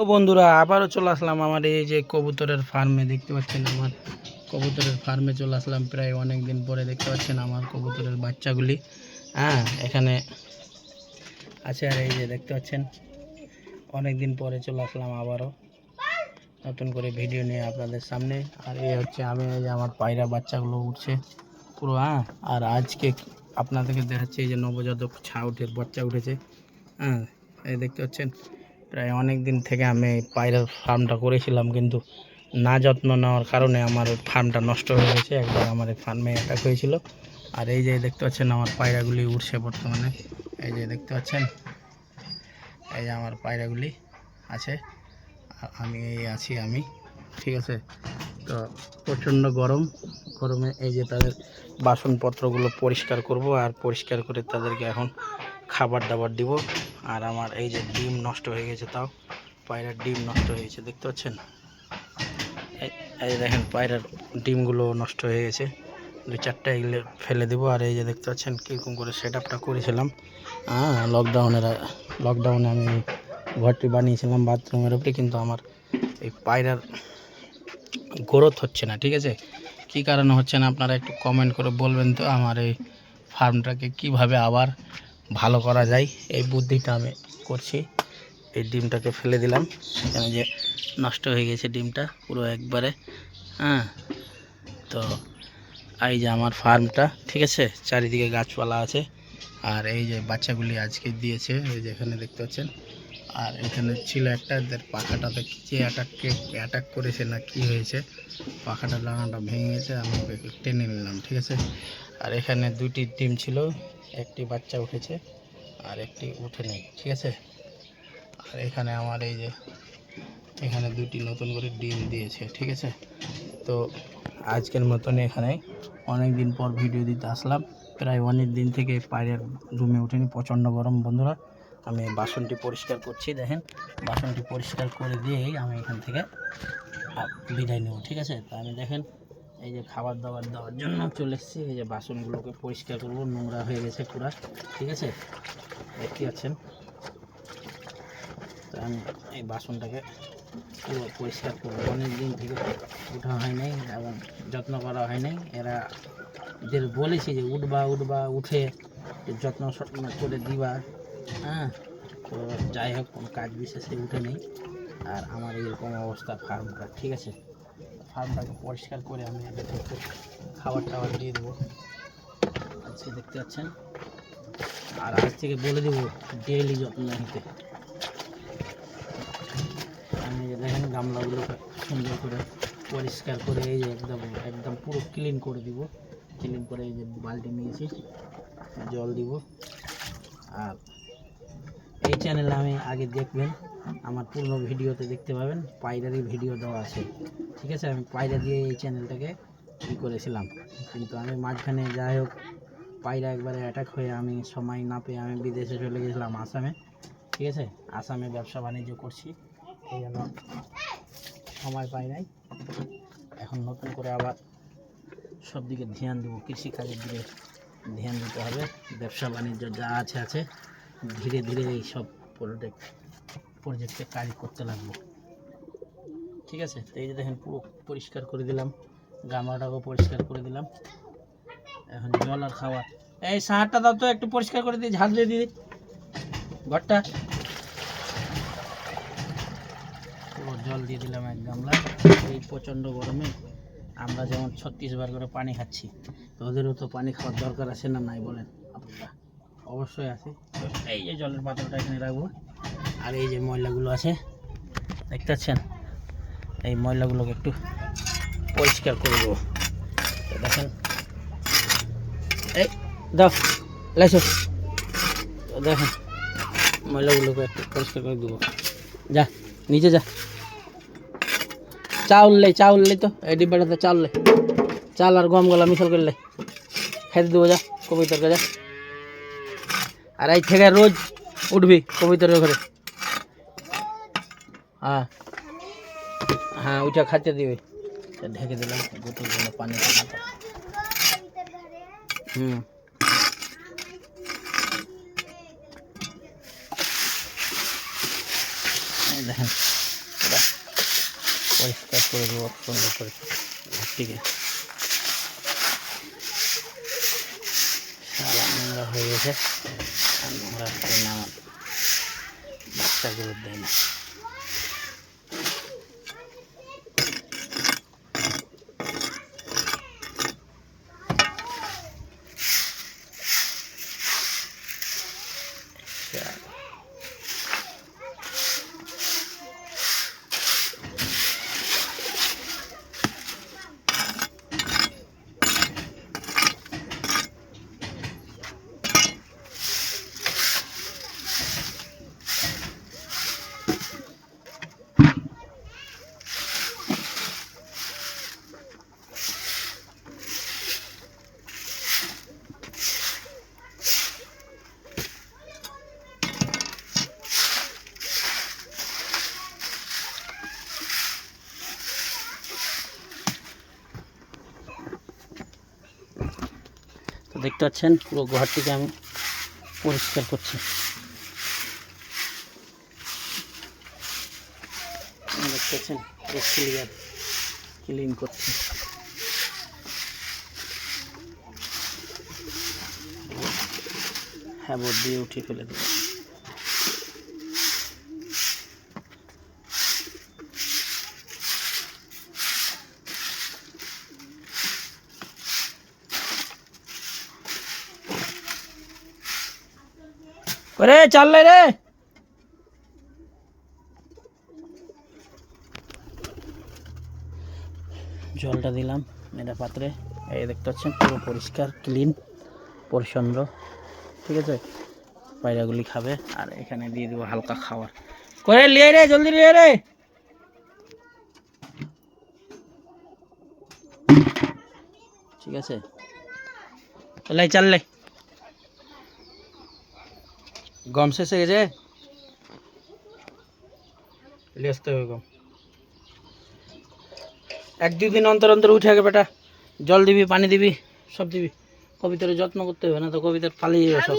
তো বন্ধুরা, আবারও চলে আসলাম আমার এই যে কবুতরের ফার্মে। দেখতে পাচ্ছেন আমার কবুতরের ফার্মে চলে আসলাম প্রায় অনেক দিন পরে। দেখতে পাচ্ছেন আমার কবুতরের বাচ্চাগুলি। হ্যাঁ এখানে আছে আর এই যে দেখতে পাচ্ছেন অনেক দিন পরে চলে আসলাম আবারও। নতুন করে ভিডিও নিয়ে আপনাদের সামনে। আর এই হচ্ছে আমি, এই যে আমার পায়রা বাচ্চাগুলো উঠছে পুরো হ্যাঁ। আর আজকে আপনাদেরকে দেখাচ্ছে, এই যে নবজাতক ছা উঠে বাচ্চা উঠেছে হ্যাঁ। এই দেখতে পাচ্ছেন প্রায় অনেক দিন থেকে আমি এই পায়রার ফার্মটা করেছিলাম, কিন্তু না যত্ন নেওয়ার কারণে আমার ফার্মটা নষ্ট হয়ে গেছে। একবার আমার ফার্মে অ্যাটাক হয়েছিল। আর এই যে দেখতে পাচ্ছেন, আমার পায়রাগুলি উঠছে বর্তমানে। এই যে দেখতে পাচ্ছেন, এই যে আমার পায়রাগুলি আছে। আমি এই আছি আমি, ঠিক আছে? তো প্রচণ্ড গরম। গরমে এই যে তাদের বাসনপত্রগুলো পরিষ্কার করব, আর পরিষ্কার করে তাদেরকে এখন খাবার দাবার দিব। আর আমার এই যে ডিম নষ্ট হয়ে গেছে তাও। পায়রার ডিম নষ্ট হয়ে গেছে, দেখতে পাচ্ছেন? এই- দেখেন, পায়রার ডিমগুলো নষ্ট হয়ে গেছে। দু চারটা এগুলো ফেলে দেবো। আর এই যে দেখতে পাচ্ছেন, কীরকম করে সেট আপটা করেছিলাম। হ্যাঁ লকডাউনের লকডাউনে আমি ঘরটি বানিয়েছিলাম বাথরুমের উপরে, কিন্তু আমার এই পায়রার গ্রোথ হচ্ছে না, ঠিক আছে? কী কারণে হচ্ছে না, আপনারা একটু কমেন্ট করে বলবেন তো আমার এই ফার্মটাকে কীভাবে আবার ভালো করা যায়। এই বুদ্ধিটা আমি করছি। এই ডিমটাকে ফেলে দিলাম। এখানে যে নষ্ট হয়ে গেছে ডিমটা, পুরো একবারে হ্যাঁ? তো এই যে আমার ফার্মটা, ঠিক আছে? চারিদিকে গাছপালা আছে। আর এই যে বাচ্চাগুলি আজকে দিয়েছে, এই যে এখানে দেখতে পাচ্ছেন। আর এখানে ছিল একটা এদের পাখাটাতে যে অ্যাটাককে অ্যাটাক করেছে না কি হয়েছে, পাখাটা ডানাটা ভেঙে গেছে, আমি টেনে নিলাম, ঠিক আছে? আর এখানে দুটি ডিম ছিল, একটি বাচ্চা উঠেছে আর একটি উঠে নেই, ঠিক আছে? আর এখানে আমার এই যে, এখানে দুটি নতুন করে ডিম দিয়েছে, ঠিক আছে? তো আজকের মতন এখানে। অনেক দিন পর ভিডিও দিতে আসলাম, প্রায় অনেক দিন থেকে পায়ের রুমে উঠেনি, প্রচণ্ড গরম বন্ধুরা। আমি বাসনটি পরিষ্কার করছি, দেখেন। বাসনটি পরিষ্কার করে দিয়েই আমি এখান থেকে বিদায় নেব, ঠিক আছে? তো আমি দেখেন, এই যে খাবার দাবার দেওয়ার জন্য চলে এসেছি। এই যে বাসনগুলোকে পরিষ্কার করব, নোংরা হয়ে গেছে পুরা, ঠিক আছে? দেখতে পাচ্ছেন? তো আমি এই বাসনটাকে পুরো পরিষ্কার করব। অনেক দিন থেকে ওঠা হয় নাই এবং যত্ন করা হয় নাই। এরা এদের বলেছি যে উঠবা উঠবা, উঠে যত্ন করে দিবা হ্যাঁ তো যাই হোক, কোনো কাজ বিশেষে উঠে নেই। আর আমার এরকম অবস্থা ফার্মটা, ঠিক আছে? ফার্মটাকে পরিষ্কার করে আমি খাবার টাবার দিয়ে দেবো। আজকে দেখতে পাচ্ছেন? আর আজ থেকে বলে দেবো ডেইলি যত্ন নিতে। আমি দেখেন, গামলাগুলোকে সুন্দর করে পরিষ্কার করে এই যে একদম একদম পুরো ক্লিন করে দিব। ক্লিন করে এই যে বালতি নিয়েছি, জল দিব। আর চ্যানেলে আমি আগে দেখবেন। আমার পুরনো ভিডিওতে দেখতে পাবেন, পায়রারই ভিডিও দেওয়া আছে। ঠিক আছে? আমি পায়রা দিয়ে এই চ্যানেলটাকে ই করেছিলাম। কিন্তু আমি মাঝখানে যাই হোক, পায়রা একবারে অ্যাটাক হয়ে আমি সময় না পেয়ে আমি বিদেশে চলে গেছিলাম আসামে। ঠিক আছে? আসামে ব্যবসা বাণিজ্য করছি। এই জন্য সময় পাই নাই। এখন নতুন করে আবার সব দিকে ধ্যান দেবো। কৃষিকাজের দিকে ধ্যান দিতে হবে। ব্যবসা বাণিজ্য যা আছে আছে। ধীরে ধীরে এই সব প্রোজেক্ট প্রজেক্টে কাজ করতে লাগবো। ঠিক আছে? এই যে দেখেন, পুরো পরিষ্কার করে দিলাম। গামলাটাকেও পরিষ্কার করে দিলাম। এখন জল আর খাওয়া। এই সাহারটা দাও তো, একটু পরিষ্কার করে দিই ঝাড় দিয়ে দিই। ঘরটা। পুরো জল দিয়ে দিলাম এক গামলা। এই প্রচণ্ড গরমে আমরা যেমন ছত্রিশ বার করে পানি খাচ্ছি, তো ওদেরও তো পানি খাওয়ার দরকার আছে না নাই বলেন? আপনারা অবশ্যই আছে। এই যে জলের পাত্রটা এখানে রাখব। আর এই যে ময়লাগুলো আছে দেখতে পাচ্ছেন এই ময়লাগুলোকে একটু পরিষ্কার করে দেবো। দেখেন। এই, দাও, লাইছো। দেখেন, ময়লাগুলোকে একটু পরিষ্কার করে দেবো। যা, নিচে যা। চাউল লে চাউল লে তো, এই ডিব্বাটাতে চাউল লে। চাল আর গম গলা মিশাল করলে খেতে দেবো, যা, কবিতার যা আর এই থেকে রোজ উঠবি কবিতার ঘরে। হ্যাঁ। হ্যাঁ ওইটা খাইতে দিবে। তা ঢেকে দিলাম বোতল জন্য পানি খাওয়া হুম। এই দেখেন পুরা পরিষ্কার করে দেবো, সুন্দর করে। ঘরটিকে। সারা নোংরা হয়ে গেছে আর নোংরা করে না আমার বাচ্চাগুলো দেয় না চল। দেখতে পাচ্ছেন, পুরো ঘরটিকে আমি পরিষ্কার করছি। দেখতে পাচ্ছেন, পুরো ক্লিয়ার ক্লিন করছি। হ্যাঁ বোর্ড দিয়ে উঠিয়ে ফেলে দেবো ওরে, চাল রে। জলটা দিলাম এটা পাত্রে। এই দেখতে পাচ্ছেন, পুরো পরিষ্কার ক্লিন পরিচ্ছন্ন। ঠিক আছে? পায়রাগুলি খাবে, আর এখানে দিয়ে দেবো হালকা খাবার। করে, লিয়ে রে জলদি লিয়ে রে ঠিক আছে? চাল লাই গম শেষ হয়ে গেছে? নিয়ে আসতে হবে গম। এক দুই দিন অন্তর অন্তর উঠে আগে বেটা। জল দিবি পানি দিবি সব দিবি। কবিতার যত্ন করতে হবে না তো কবিতার পালিয়ে যাবে সব।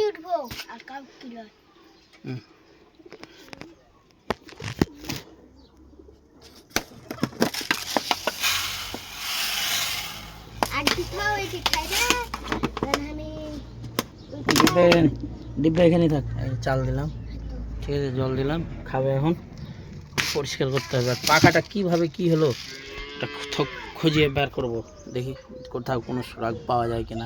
আর ডিব্বে এখানেই থাক। চাল দিলাম। ঠিক আছে, জল দিলাম, খাবে এখন। পরিষ্কার করতে হবে। আর পাখাটা কীভাবে কী হলো খুঁজিয়ে বের করব। দেখি কোথাও কোনো সুরাগ পাওয়া যায় কিনা।